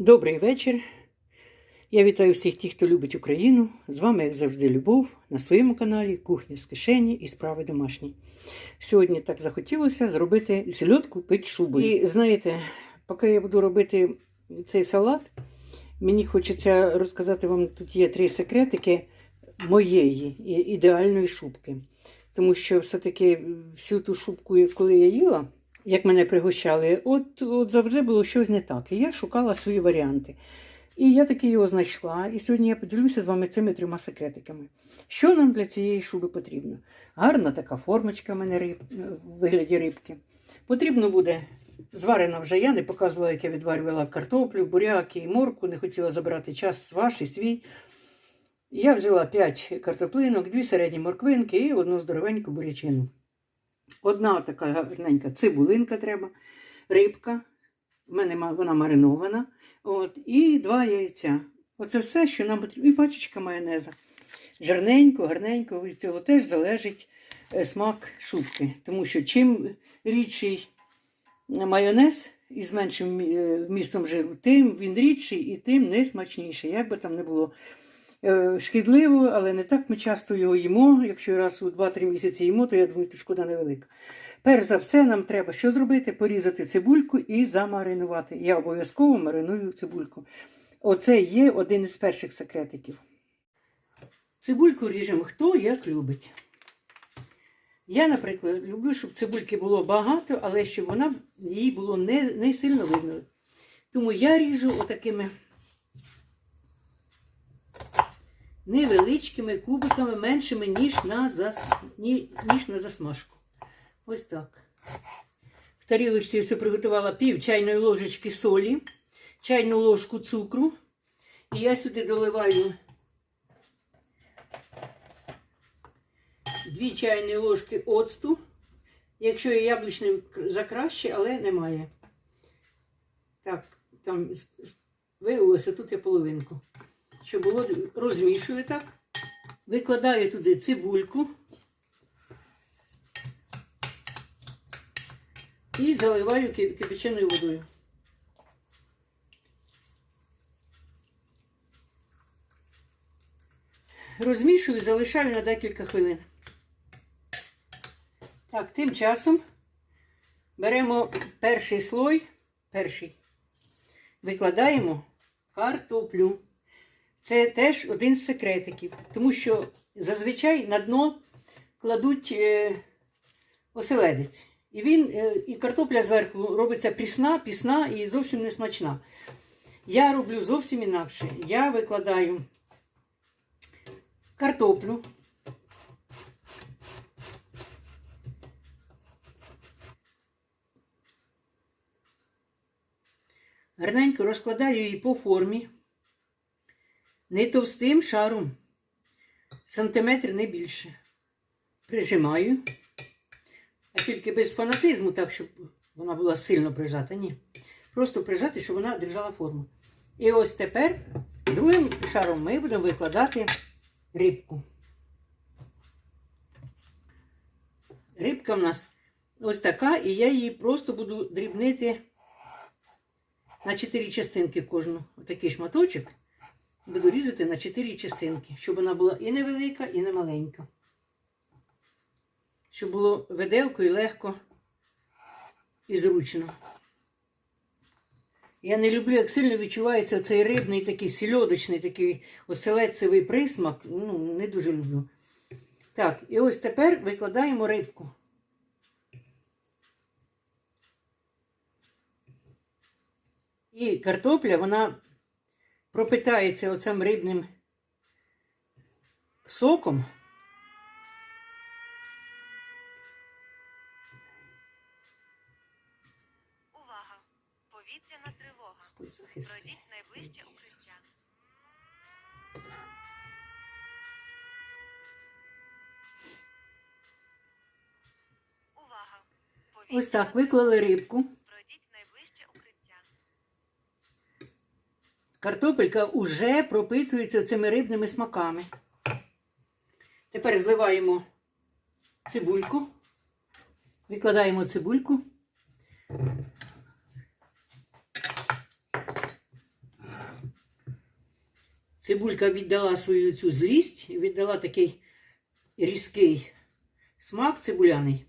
Добрий вечір. Я вітаю всіх тих, хто любить Україну. З вами, як завжди, Любов на своєму каналі Кухня з кишені і справи домашні. Сьогодні так захотілося зробити сільотку під шубою. І знаєте, поки я буду робити цей салат, мені хочеться розказати вам, тут є три секретики моєї ідеальної шубки. Тому що все-таки всю ту шубку, коли я їла, як мене пригощали, от, от завжди було щось не так. І я шукала свої варіанти. І я таки його знайшла. І сьогодні я поділюся з вами цими трьома секретиками. Що нам для цієї шуби потрібно? Гарна така формочка в мене риб, в вигляді рибки. Потрібно буде зварена вже. Я не показувала, як я відварювала картоплю, буряк і морку, не хотіла забирати час ваш і свій. Я взяла 5 картоплинок, дві середні морквинки і одну здоровеньку бурячину. Одна така гарненька цибулинка треба, рибка. У мене вона маринована. От, і два яйця. Оце все, що нам потрібно. І пачечка майонеза. Жарненько, гарненько. Від цього теж залежить е, смак шубки. Тому що чим рідший майонез із меншим е, вмістом жиру, тим він рідший і тим не смачніший. Як би там не було шкідливо, але не так ми часто його їмо. Якщо раз у 2-3 місяці їмо, то я думаю, тут шкода невелика. Перш за все, нам треба що зробити? Порізати цибульку і замаринувати. Я обов'язково мариную цибульку. Оце є один із перших секретиків. Цибульку ріжемо хто як любить. Я, наприклад, люблю, щоб цибульки було багато, але щоб вона її було не, не сильно видно. Тому я ріжу отакими невеличкими кубиками, меншими, ніж на, зас... ні- ніж на засмажку. Ось так. В тарілочці я приготувала пів чайної ложечки солі, чайну ложку цукру. І я сюди доливаю дві чайні ложки оцту. Якщо є яблучний закраще, але немає. Так, там вилилося тут я половинку. Щоб було, розмішую так. Викладаю туди цибульку. І заливаю кипяченою водою. Розмішую, залишаю на декілька хвилин. Так, тим часом беремо перший слой, перший, викладаємо картоплю. Це теж один з секретиків, тому що зазвичай на дно кладуть е, оселедець. І він, е, і картопля зверху робиться прісна, пісна і зовсім не смачна. Я роблю зовсім інакше. Я викладаю картоплю. Гарненько розкладаю її по формі. Не товстим шаром. Сантиметр не більше. Прижимаю. А тільки без фанатизму, так, щоб вона була сильно прижата. Ні. Просто прижати, щоб вона держала форму. І ось тепер другим шаром ми будемо викладати рибку. Рибка в нас ось така, і я її просто буду дрібнити на 4 частинки кожну. Отакий шматочок. Буду різати на 4 частинки, щоб вона була і невелика, і не маленька. Щоб було виделкою легко і зручно. Я не люблю, як сильно відчувається цей рибний такий сільодочний, такий оселедцевий присмак. Ну, не дуже люблю. Так, і ось тепер викладаємо рибку. І картопля, вона пропитається оцим рибним соком. Увага! Повітряна тривога. Пройдіть найближче укриття. Увага! Ось так виклали рибку. тривога. Пройдіть в найближче укриття. Картопелька уже пропитується цими рибними смаками. Тепер зливаємо цибульку. Викладаємо цибульку. цибулька віддала свою цю злість, віддала такий різкий смак цибуляний,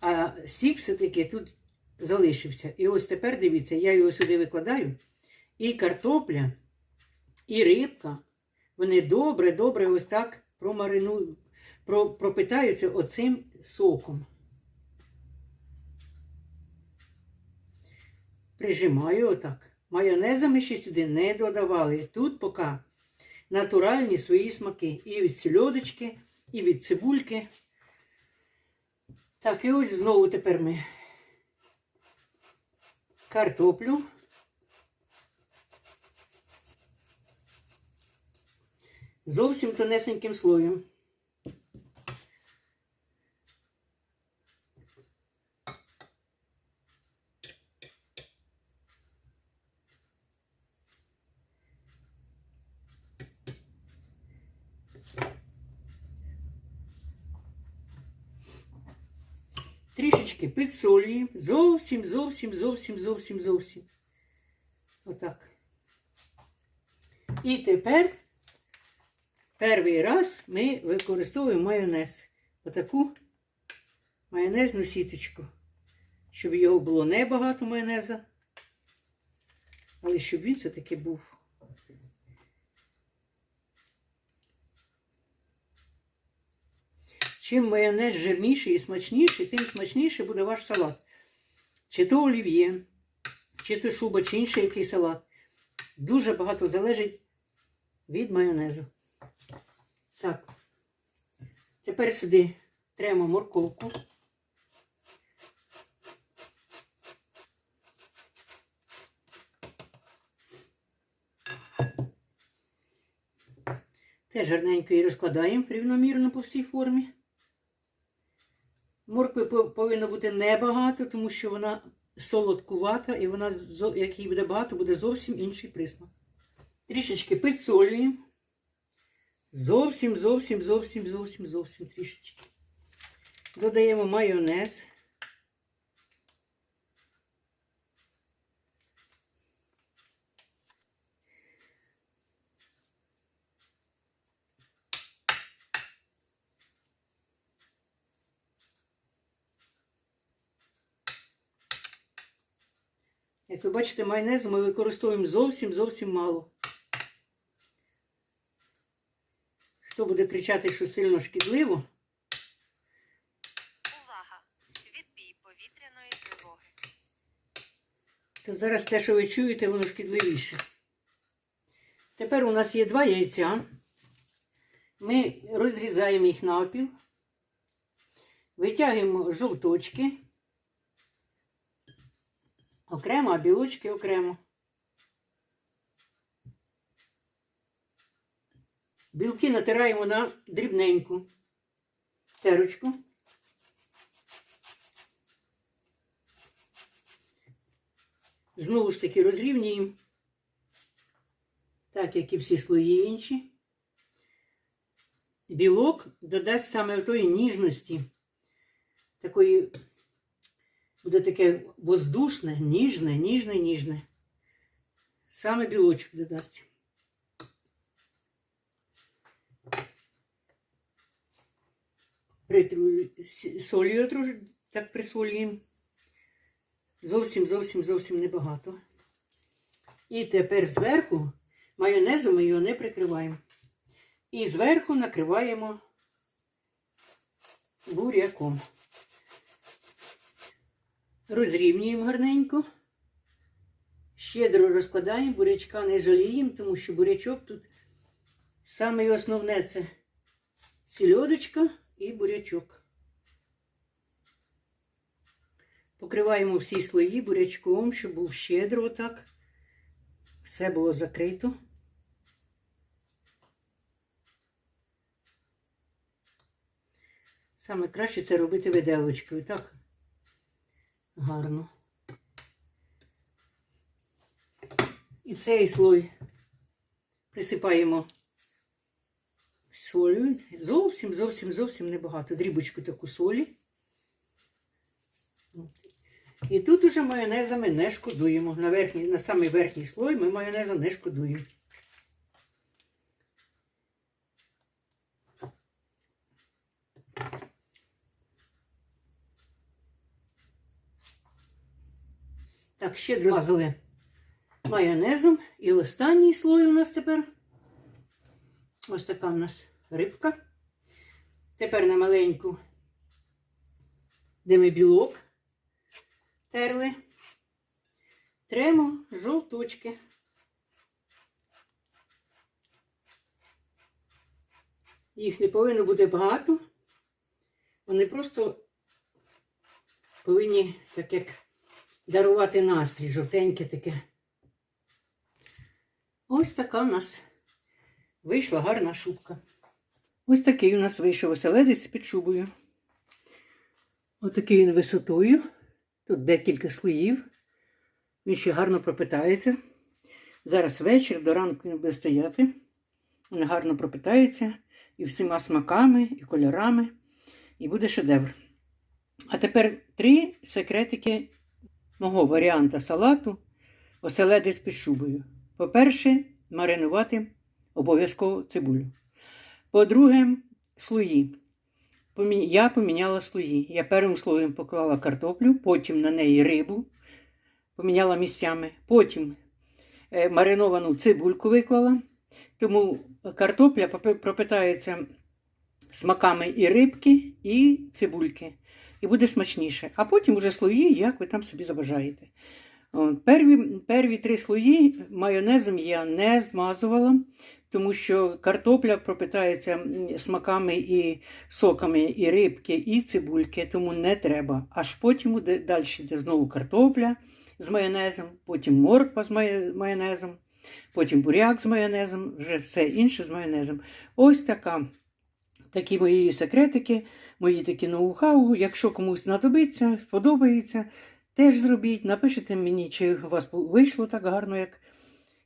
а сік все-таки тут залишився. І ось тепер дивіться, я його сюди викладаю, і картопля, і рибка, вони добре-добре ось так промарину, про, пропитаються оцим соком. Прижимаю отак. Майонеза ми ще сюди не додавали. Тут поки натуральні свої смаки. І від сільодочки, і від цибульки. Так, і ось знову тепер ми картоплю. Зовсім тонесеньким слоєм. Трішечки підсолюємо. Зовсім, зовсім, зовсім, зовсім, зовсім. Отак. І тепер перший раз ми використовуємо майонез. Отаку майонезну сіточку. Щоб його було небагато майонеза. Але щоб він все-таки був. Чим майонез жирніший і смачніший, тим смачніший буде ваш салат. Чи то олів'є, чи то шуба, чи інший який салат. Дуже багато залежить від майонезу. Так. Тепер сюди тремо морковку. Теж гарненько її розкладаємо рівномірно по всій формі. Моркви повинно бути небагато, тому що вона солодкувата і вона, як її буде багато, буде зовсім інший присмак. Трішечки підсолюємо. Зовсім, зовсім, зовсім, зовсім, зовсім трішечки. Додаємо майонез. Як ви бачите, майонезу ми використовуємо зовсім зовсім мало. Хто буде кричати, що сильно шкідливо, Увага! Відбій повітряної тривоги. то зараз те, що ви чуєте, воно шкідливіше. Тепер у нас є два яйця. Ми розрізаємо їх навпіл, витягуємо жовточки, окремо, а білочки окремо. Білки натираємо на дрібненьку терочку. Знову ж таки розрівнюємо, так як і всі слої інші. Білок додасть саме тої ніжності, такої, буде таке воздушне, ніжне, ніжне, ніжне. Саме білочок додасть. Притру с- солью трошки так присолюємо. Зовсім, зовсім, зовсім небагато. І тепер зверху майонезом ми його не прикриваємо. І зверху накриваємо буряком. Розрівнюємо гарненько. Щедро розкладаємо, бурячка не жаліємо, тому що бурячок тут саме основне це сільодочка і бурячок. Покриваємо всі слої бурячком, щоб був щедро отак. Все було закрито. Саме краще це робити виделочкою, так? Гарно. І цей слой присипаємо солю. Зовсім, зовсім, зовсім небагато. Дрібочку таку солі. І тут уже майонезами не шкодуємо. На верхній, на самий верхній слой ми майонеза не шкодуємо. Так, щедро мазали майонезом. І останній слой у нас тепер. Ось така в нас рибка. Тепер на маленьку, де ми білок терли. Тремо жовточки. Їх не повинно бути багато. Вони просто повинні, так як дарувати настрій, жовтеньке таке. Ось така в нас вийшла гарна шубка. Ось такий у нас вийшов оселедець під шубою. Отакий він висотою. Тут декілька слоїв. Він ще гарно пропитається. Зараз вечір, до ранку він буде стояти. Він гарно пропитається і всіма смаками, і кольорами, і буде шедевр. А тепер три секретики мого варіанта салату оселедець під шубою. По-перше, маринувати обов'язково цибулю. По-друге, слої. Я поміняла слої. Я першим слоєм поклала картоплю, потім на неї рибу, поміняла місцями. Потім е, мариновану цибульку виклала. Тому картопля пропитається смаками і рибки, і цибульки. І буде смачніше. А потім уже слої, як ви там собі забажаєте. Перві, перві три слої майонезом я не змазувала, тому що картопля пропитається смаками і соками і рибки, і цибульки, тому не треба. Аж потім далі йде знову картопля з майонезом, потім морква з майонезом, потім буряк з майонезом, вже все інше з майонезом. Ось така. Такі мої секретики, мої такі ноу-хау. Якщо комусь знадобиться, сподобається, теж зробіть. Напишіть мені, чи у вас вийшло так гарно, як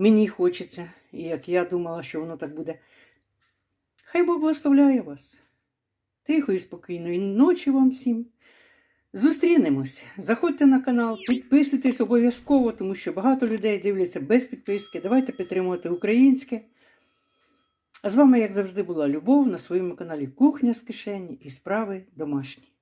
мені хочеться, і як я думала, що воно так буде. Хай Бог благословляє вас. Тихої, спокійної ночі вам всім. Зустрінемось. Заходьте на канал, підписуйтесь обов'язково, тому що багато людей дивляться без підписки. Давайте підтримувати українське. А з вами, як завжди, була Любов на своєму каналі Кухня з кишені і справи домашні.